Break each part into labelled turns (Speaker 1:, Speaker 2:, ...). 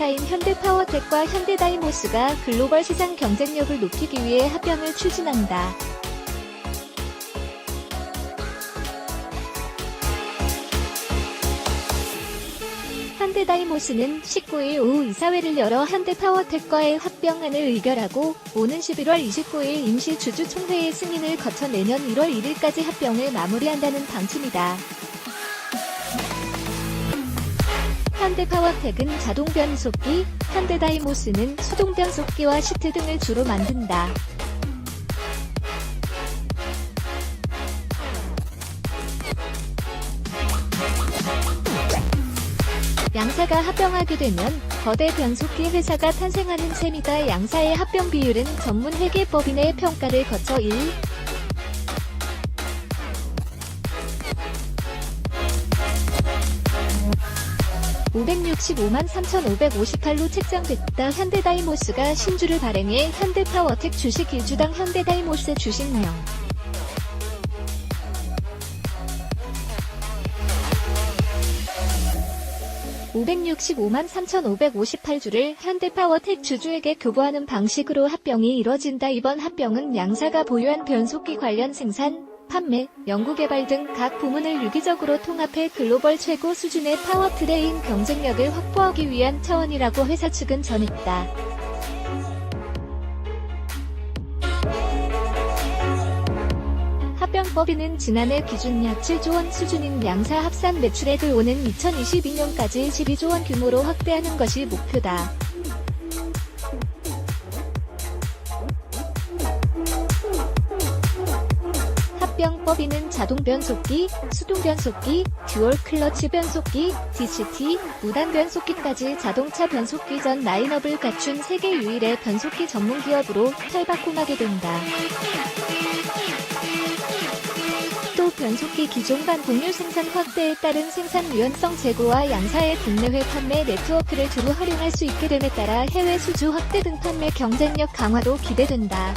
Speaker 1: 회사인 현대파워텍과 현대다이모스가 글로벌 시장 경쟁력을 높이기 위해 합병을 추진한다. 현대다이모스는 19일 오후 이사회를 열어 현대파워텍과의 합병안을 의결하고 오는 11월 29일 임시 주주총회의 승인을 거쳐 내년 1월 1일까지 합병을 마무리한다는 방침이다. 현대 파워텍은 자동 변속기, 현대 다이모스는 수동 변속기와 시트 등을 주로 만든다. 양사가 합병하게 되면 거대 변속기 회사가 탄생하는 셈이다. 양사의 합병 비율은 전문 회계법인의 평가를 거쳐 1, 565만 3,558로 책정됐다. 현대다이모스가 신주를 발행해 현대파워텍 주식 1주당 현대다이모스 주식명. (565만 3,558주를) 현대파워텍 주주에게 교부하는 방식으로 합병이 이뤄진다. 이번 합병은 양사가 보유한 변속기 관련 생산, 판매, 연구개발 등 각 부문을 유기적으로 통합해 글로벌 최고 수준의 파워 트레인 경쟁력을 확보하기 위한 차원이라고 회사 측은 전했다. 합병법인은 지난해 기준 약 7조 원 수준인 양사 합산 매출액을 오는 2022년까지 12조 원 규모로 확대하는 것이 목표다. 합병법인은 자동 변속기, 수동 변속기, 듀얼 클러치 변속기, DCT, 무단 변속기까지 자동차 변속기 전 라인업을 갖춘 세계 유일의 변속기 전문 기업으로 탈바꿈하게 된다. 또 변속기 기종간 공유 생산 확대에 따른 생산 유연성 제고와 양사의 국내외 판매 네트워크를 두루 활용할 수 있게 됨에 따라 해외 수주 확대 등 판매 경쟁력 강화도 기대된다.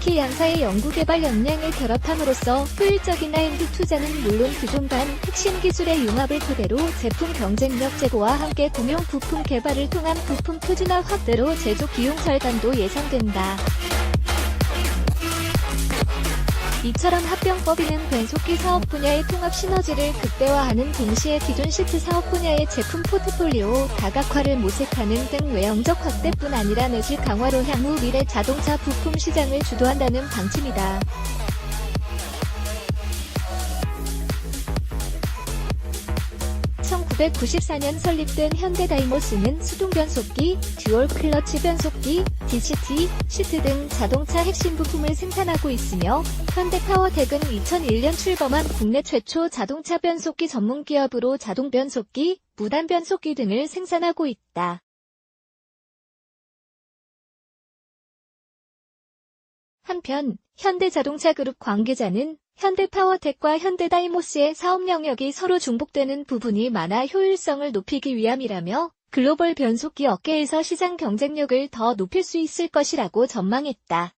Speaker 1: 특히 양사의 연구개발 역량을 결합함으로써 효율적인 R&D 투자는 물론 기존 간 핵심 기술의 융합을 토대로 제품 경쟁력 제고와 함께 공용 부품 개발을 통한 부품 표준화 확대로 제조 비용 절감도 예상된다. 이처럼 합병법인은 변속기 사업 분야의 통합 시너지를 극대화하는 동시에 기존 시트 사업 분야의 제품 포트폴리오 다각화를 모색하는 등 외형적 확대뿐 아니라 내실 강화로 향후 미래 자동차 부품 시장을 주도한다는 방침이다. (1994년) 설립된 현대다이모스는 수동 변속기, 듀얼 클러치 변속기, DCT, 시트 등 자동차 핵심 부품을 생산하고 있으며 현대파워텍은 2001년 출범한 국내 최초 자동차 변속기 전문 기업으로 자동 변속기, 무단 변속기 등을 생산하고 있다. 한편 현대자동차 그룹 관계자는 현대파워텍과 현대다이모스의 사업 영역이 서로 중복되는 부분이 많아 효율성을 높이기 위함이라며 글로벌 변속기 업계에서 시장 경쟁력을 더 높일 수 있을 것이라고 전망했다.